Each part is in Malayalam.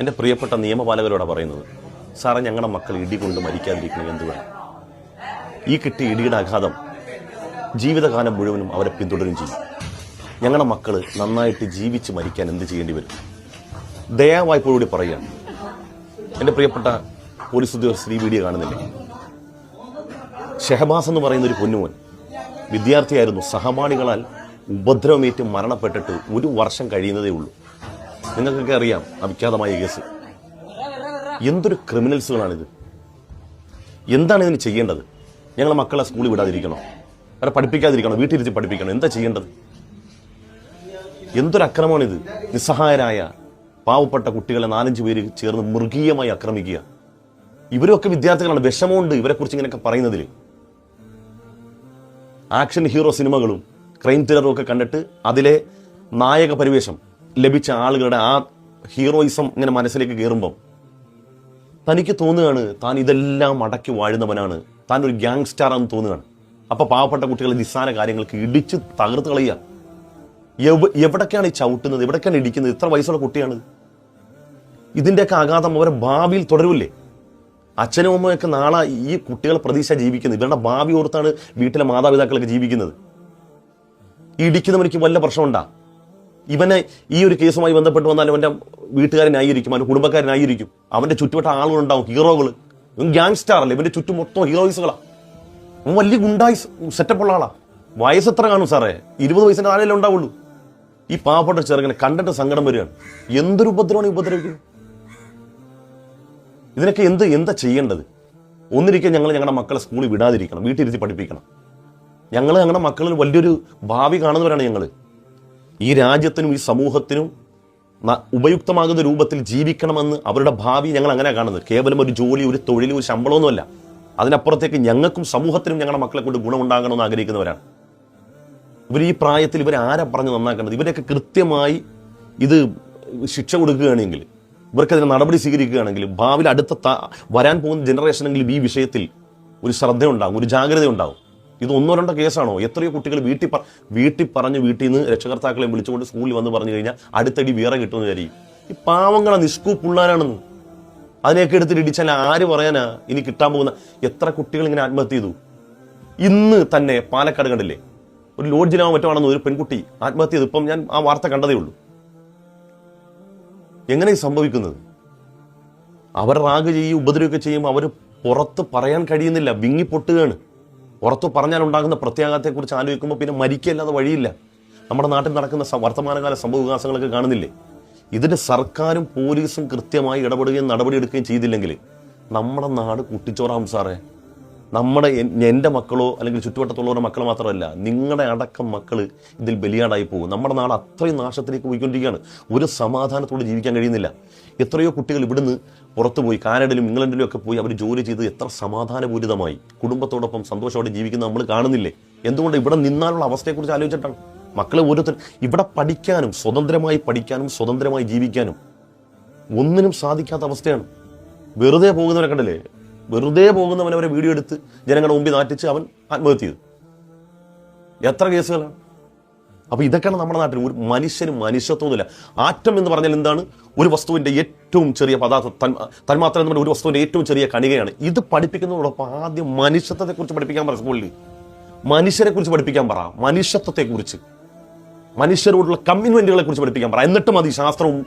എന്റെ പ്രിയപ്പെട്ട നിയമപാലകരോടാണ് പറയുന്നത് സാറേ ഞങ്ങളുടെ മക്കൾ ഇടി കൊണ്ട് മരിക്കാതിരിക്കണം എന്തുവേണം ഈ കിട്ടിയ ഇടിയുടെ ആഘാതം ജീവിതകാലം മുഴുവനും അവരെ പിന്തുടരും ചെയ്യും. ഞങ്ങളുടെ മക്കൾ നന്നായിട്ട് ജീവിച്ച് മരിക്കാൻ എന്ത് ചെയ്യേണ്ടി വരും? ദയാവായ്പോടുകൂടി പറയുകയാണ്. എന്റെ പ്രിയപ്പെട്ട പോലീസ് ഉദ്യോഗസ്ഥർ ഈ വീഡിയോ കാണുന്നില്ലേ? ഷെഹബാസ് എന്ന് പറയുന്ന ഒരു പൊന്നുമോൻ വിദ്യാർത്ഥിയായിരുന്നു. സഹപാഠികളാൽ ഉപദ്രവമേറ്റ് മരണപ്പെട്ടിട്ട് ഒരു വർഷം കഴിയുന്നതേ ഉള്ളൂ. നിങ്ങൾക്കൊക്കെ അറിയാം അവിഖ്യാതമായ കേസ്. എന്തൊരു ക്രിമിനൽസുകളാണിത്? എന്താണ് ഇതിന് ചെയ്യേണ്ടത്? ഞങ്ങൾ മക്കളെ സ്കൂളിൽ വിടാതിരിക്കണോ? അവരെ പഠിപ്പിക്കാതിരിക്കണോ? വീട്ടിലിരുത്തി പഠിപ്പിക്കണോ? എന്താ ചെയ്യേണ്ടത്? എന്തൊരു അക്രമമാണിത്? നിസ്സഹായരായ പാവപ്പെട്ട കുട്ടികളെ നാലഞ്ച് പേര് ചേർന്ന് മൃഗീയമായി ആക്രമിക്കുക. ഇവരൊക്കെ വിദ്യാർത്ഥികളാണ്. വിഷമമുണ്ട് ഇവരെക്കുറിച്ച് ഇങ്ങനെയൊക്കെ പറയുന്നതിൽ ആക്ഷൻ ഹീറോ സിനിമകളും ക്രൈം ത്രില്ലറും ഒക്കെ കണ്ടിട്ട് അതിലെ നായക പരിവേഷം ലഭിച്ച ആളുകളുടെ ആ ഹീറോയിസം ഇങ്ങനെ മനസ്സിലേക്ക് കയറുമ്പം തനിക്ക് തോന്നുകയാണ് താൻ ഇതെല്ലാം അടക്കി വാഴുന്നവനാണ്. താൻ ഒരു ഗ്യാങ്സ്റ്റാർ ആണെന്ന് തോന്നുകയാണ്. അപ്പൊ പാവപ്പെട്ട കുട്ടികളെ നിസ്സാര കാര്യങ്ങൾക്ക് ഇടിച്ച് തകർത്ത് കളയുക. എവ- എവിടൊക്കെയാണ് ഈ ചവിട്ടുന്നത്? എവിടൊക്കെയാണ് ഇടിക്കുന്നത്? ഇത്ര വയസ്സുള്ള കുട്ടിയാണ്. ഇതിന്റെയൊക്കെ ആഘാതം അവരെ ഭാവിയിൽ തുടരൂല്ലേ അച്ഛനും അമ്മയൊക്കെ നാളെ ഈ കുട്ടികൾ പ്രതീക്ഷ ജീവിക്കുന്നത്. ഇവരുടെ ഭാവി ഓർത്താണ് വീട്ടിലെ മാതാപിതാക്കളൊക്കെ ജീവിക്കുന്നത്. ഇടിക്കുന്നവനിക്ക് വല്ല പ്രശ്നമുണ്ടാ? ഇവനെ ഈ ഒരു കേസുമായി ബന്ധപ്പെട്ട് വന്നാൽ അവന്റെ വീട്ടുകാരനായിരിക്കും അവന്റെ കുടുംബക്കാരനായിരിക്കും. അവന്റെ ചുറ്റുവട്ട ആളുകളുണ്ടാവും ഹീറോകൾ. ഇവൻ ഗ്യാങ്സ്റ്റർ അല്ലേ? ഇവന്റെ ചുറ്റും മൊത്തം ഹീറോയിസുകളാണ് അവൻ വലിയ ഗുണ്ടായി സെറ്റപ്പ് ഉള്ള ആളാ. വയസ്സ് എത്ര കാണും സാറേ? ഇരുപത് വയസ്സിന്റെ ആരെല്ലാം ഉണ്ടാവുള്ളൂ. ഈ പാവപ്പെട്ട ചെറുങ്ങനെ കണ്ടിട്ട് സങ്കടം വരികയാണ്. എന്തൊരു ഉപദ്രവമാണ് ഉപദ്രവിക്കുന്നത് ഇതിനൊക്കെ എന്ത് എന്താ ചെയ്യേണ്ടത്? ഒന്നിരിക്കാൻ ഞങ്ങൾ ഞങ്ങളുടെ മക്കളെ സ്കൂളിൽ വിടാതിരിക്കണം വീട്ടിലിരുത്തി പഠിപ്പിക്കണം. ഞങ്ങൾ ഞങ്ങളുടെ മക്കളിൽ വലിയൊരു ഭാവി കാണുന്നവരാണ് ഞങ്ങൾ ഈ രാജ്യത്തിനും ഈ സമൂഹത്തിനും ഉപയുക്തമാകുന്ന രൂപത്തിൽ ജീവിക്കണമെന്ന് അവരുടെ ഭാവി ഞങ്ങൾ അങ്ങനെ കാണുന്നത്. കേവലം ഒരു ജോലി ഒരു തൊഴിൽ ഒരു ശമ്പളമൊന്നുമല്ല. അതിനപ്പുറത്തേക്ക് ഞങ്ങൾക്കും സമൂഹത്തിനും ഞങ്ങളുടെ മക്കളെ കൊണ്ട് ഗുണമുണ്ടാകണമെന്ന് ആഗ്രഹിക്കുന്നവരാണ്. ഇവർ ഈ പ്രായത്തിൽ ഇവർ ആരാ പറഞ്ഞ് നന്നാക്കേണ്ടത് ഇവരൊക്കെ കൃത്യമായി ഇത് ശിക്ഷ കൊടുക്കുകയാണെങ്കിൽ ഇവർക്കതിന് നടപടി സ്വീകരിക്കുകയാണെങ്കിൽ ഭാവിയിൽ അടുത്ത വരാൻ പോകുന്ന ജനറേഷനെങ്കിലും ഈ വിഷയത്തിൽ ഒരു ശ്രദ്ധയുണ്ടാകും ഒരു ജാഗ്രത ഉണ്ടാകും ഇത് ഒന്നോ രണ്ടോ കേസാണോ? എത്രയോ കുട്ടികൾ വീട്ടിൽ വീട്ടിൽ പറഞ്ഞ് വീട്ടിൽ നിന്ന് രക്ഷകർത്താക്കളെ വിളിച്ചുകൊണ്ട് സ്കൂളിൽ വന്ന് പറഞ്ഞു കഴിഞ്ഞാൽ അടുത്തടി വേറെ കിട്ടുമെന്ന് വിചാരിക്കും ഈ പാവങ്ങളെ നിഷ്കൂ പുള്ളാനാണെന്ന് അതിനെയൊക്കെ എടുത്തിട്ട് ഇടിച്ചാൽ ആര് പറയാനാ? ഇനി കിട്ടാൻ പോകുന്ന എത്ര കുട്ടികൾ ഇങ്ങനെ ആത്മഹത്യ ചെയ്തു? ഇന്ന് തന്നെ പാലക്കാട് കണ്ടില്ലേ? ഒരു ലോഡ്ജിനോ മറ്റോ ആണെന്ന് ഒരു പെൺകുട്ടി ആത്മഹത്യ ചെയ്തു. ഇപ്പം ഞാൻ ആ വാർത്ത കണ്ടതേ ഉള്ളൂ. എങ്ങനെ സംഭവിക്കുന്നത്? അവർ റാഗ് ചെയ്യും ഉപദ്രവമൊക്കെ ചെയ്യും അവർ പുറത്ത് പറയാൻ കഴിയുന്നില്ല. വിങ്ങി പൊട്ടുകയാണ് പുറത്ത് പറഞ്ഞാൽ ഉണ്ടാകുന്ന പ്രത്യാഘാതത്തെക്കുറിച്ച് ആലോചിക്കുമ്പോൾ പിന്നെ മരിക്കല്ലാതെ വഴിയില്ല. നമ്മുടെ നാട്ടിൽ നടക്കുന്ന വർത്തമാനകാല സംഭവ വികാസങ്ങളൊക്കെ കാണുന്നില്ലേ? ഇതിന് സർക്കാരും പോലീസും കൃത്യമായി ഇടപെടുകയും നടപടിയെടുക്കുകയും ചെയ്തില്ലെങ്കിൽ നമ്മുടെ നാട് കുട്ടിച്ചോറാവും സാറേ. നമ്മുടെ എൻ- എന്റെ മക്കളോ അല്ലെങ്കിൽ ചുറ്റുവട്ടത്തുള്ളവരുടെ മക്കൾ മാത്രമല്ല നിങ്ങളുടെ അടക്കം മക്കൾ ഇതിൽ ബലിയാടായി പോകും. നമ്മുടെ നാട് അത്രയും നാശത്തിലേക്ക് പോയിക്കൊണ്ടിരിക്കുകയാണ്. ഒരു സമാധാനത്തോടെ ജീവിക്കാൻ കഴിയുന്നില്ല. എത്രയോ കുട്ടികൾ ഇവിടുന്ന് പുറത്തു പോയി കാനഡയിലും ഇംഗ്ലണ്ടിലും ഒക്കെ പോയി അവർ ജോലി ചെയ്ത് എത്ര സമാധാനപൂരിതമായി കുടുംബത്തോടൊപ്പം സന്തോഷത്തോടെ ജീവിക്കുന്ന നമ്മൾ കാണുന്നില്ലേ? എന്തുകൊണ്ട് ഇവിടെ നിന്നാലുള്ള അവസ്ഥയെക്കുറിച്ച് ആലോചിച്ചിട്ടാണ്? മക്കളെ ഓരോരുത്തർ ഇവിടെ പഠിക്കാനും സ്വതന്ത്രമായി പഠിക്കാനും സ്വതന്ത്രമായി ജീവിക്കാനും ഒന്നിനും സാധിക്കാത്ത അവസ്ഥയാണ്. വെറുതെ പോകുന്നവരെ കണ്ടില്ലേ? വെറുതെ പോകുന്നവൻ അവരെ വീഡിയോ എടുത്ത് ജനങ്ങളുടെ മുമ്പിൽ നാട്ടിച്ച് അവൻ ആത്മഹത്യ ചെയ്തു. എത്ര കേസുകളാണ്? അപ്പോൾ ഇതൊക്കെയാണ് നമ്മുടെ നാട്ടിൽ ഒരു മനുഷ്യന് മനുഷ്യത്വമൊന്നുമില്ല ആറ്റം എന്ന് പറഞ്ഞാൽ എന്താണ്? ഒരു വസ്തുവിന്റെ ഏറ്റവും ചെറിയ പദാർത്ഥം തന്മാത്രം എന്ന് ഒരു വസ്തുവിന്റെ ഏറ്റവും ചെറിയ കണികയാണ്. ഇത് പഠിപ്പിക്കുന്നതോടൊപ്പം ആദ്യം മനുഷ്യത്വത്തെ കുറിച്ച് പഠിപ്പിക്കാൻ പറ സ്കൂളിൽ മനുഷ്യരെ കുറിച്ച് പഠിപ്പിക്കാൻ പറ മനുഷ്യത്വത്തെക്കുറിച്ച്. മനുഷ്യരോടുള്ള കമ്മിറ്റ്മെന്റുകളെക്കുറിച്ച് പഠിപ്പിക്കാൻ പറ. എന്നിട്ട് മതി ശാസ്ത്രവും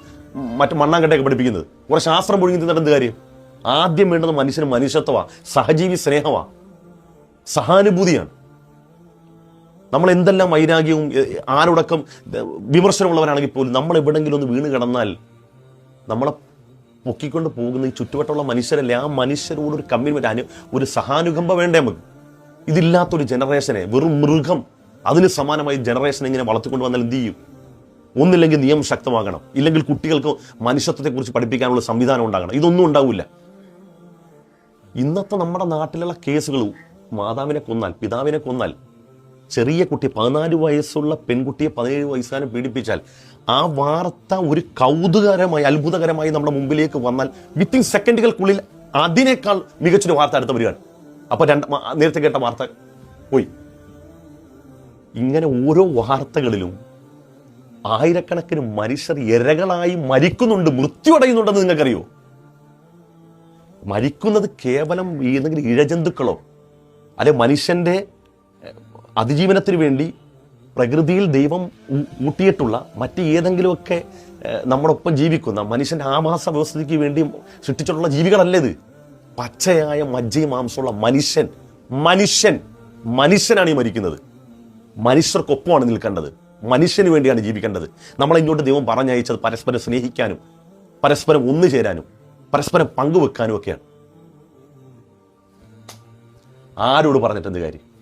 മറ്റു മണ്ണാങ്കട്ടയൊക്കെ പഠിപ്പിക്കുന്നത്. കുറെ ശാസ്ത്രം പൊഴുങ്ങി തിന്നിട്ട് എന്ത് കാര്യം? ആദ്യം വേണ്ടത് മനുഷ്യന് മനുഷ്യത്വമാണ് സഹജീവി സ്നേഹമാണ് സഹാനുഭൂതിയാണ്. നമ്മൾ എന്തെല്ലാം വൈരാഗ്യവും ആരോടക്കം വിമർശനമുള്ളവരാണെങ്കിൽ പോലും നമ്മൾ എവിടെങ്കിലും ഒന്ന് വീണ് കിടന്നാൽ നമ്മളെ പൊക്കിക്കൊണ്ട് പോകുന്ന ഈ ചുറ്റുവട്ടമുള്ള മനുഷ്യരല്ലേ ആ മനുഷ്യരോട് ഒരു കമ്മിറ്റ്മെന്റ് അനു ഒരു സഹാനുകമ്പ വേണ്ടേ നമുക്ക്? ഇതില്ലാത്തൊരു ജനറേഷനെ വെറും മൃഗം അതിന് സമാനമായി ജനറേഷൻ ഇങ്ങനെ വളർത്തിക്കൊണ്ട് വന്നാൽ എന്ത് ചെയ്യും? ഒന്നില്ലെങ്കിൽ നിയമം ശക്തമാകണം. ഇല്ലെങ്കിൽ കുട്ടികൾക്ക് മനുഷ്യത്വത്തെക്കുറിച്ച് പഠിപ്പിക്കാനുള്ള സംവിധാനം ഉണ്ടാകണം. ഇതൊന്നും ഉണ്ടാവില്ല. ഇന്നത്തെ നമ്മുടെ നാട്ടിലുള്ള കേസുകൾ മാതാവിനെ കൊന്നാൽ പിതാവിനെ കൊന്നാൽ ചെറിയ കുട്ടി പതിനാല് വയസ്സുള്ള പെൺകുട്ടിയെ പതിനേഴ് വയസ്സുകാരൻ പീഡിപ്പിച്ചാൽ ആ വാർത്ത ഒരു കൗതുകരമായി അത്ഭുതകരമായി നമ്മുടെ മുമ്പിലേക്ക് വന്നാൽ വിത്തിൻ സെക്കൻഡുകൾക്കുള്ളിൽ അതിനേക്കാൾ മികച്ചൊരു വാർത്ത അടുത്ത് വരികയാണ്. അപ്പൊ രണ്ട് നേരത്തെ കേട്ട വാർത്ത പോയി. ഇങ്ങനെ ഓരോ വാർത്തകളിലും ആയിരക്കണക്കിന് മനുഷ്യർ ഇരകളായി മരിക്കുന്നുണ്ട് മൃത്യു അടയുന്നുണ്ടെന്ന് നിങ്ങൾക്കറിയോ? മരിക്കുന്നത് കേവലം ഏതെങ്കിലും ഇഴജന്തുക്കളോ അല്ലെ മനുഷ്യന്റെ അതിജീവനത്തിന് വേണ്ടി പ്രകൃതിയിൽ ദൈവം ഊട്ടിയിട്ടുള്ള മറ്റ് ഏതെങ്കിലുമൊക്കെ നമ്മോടൊപ്പം ജീവിക്കുന്ന മനുഷ്യന്റെ ആവാസ വ്യവസ്ഥയ്ക്ക് വേണ്ടി സൃഷ്ടിച്ചിട്ടുള്ള ജീവികളല്ലേ ഇത്? പച്ചയായ മജ്ജയും മാംസമുള്ള മനുഷ്യൻ മനുഷ്യൻ മനുഷ്യനാണ് ഈ മരിക്കുന്നത്. മനുഷ്യർക്കൊപ്പമാണ് നിൽക്കേണ്ടത്. മനുഷ്യന് വേണ്ടിയാണ് ജീവിക്കേണ്ടത്. നമ്മളെ ഇങ്ങോട്ട് ദൈവം പറഞ്ഞയച്ചത് പരസ്പരം സ്നേഹിക്കാനും പരസ്പരം ഒന്നു ചേരാനും പരസ്പരം പങ്കുവെക്കാനും ഒക്കെയാണ്. ആരോട് പറഞ്ഞിട്ട് എന്ത് കാര്യം?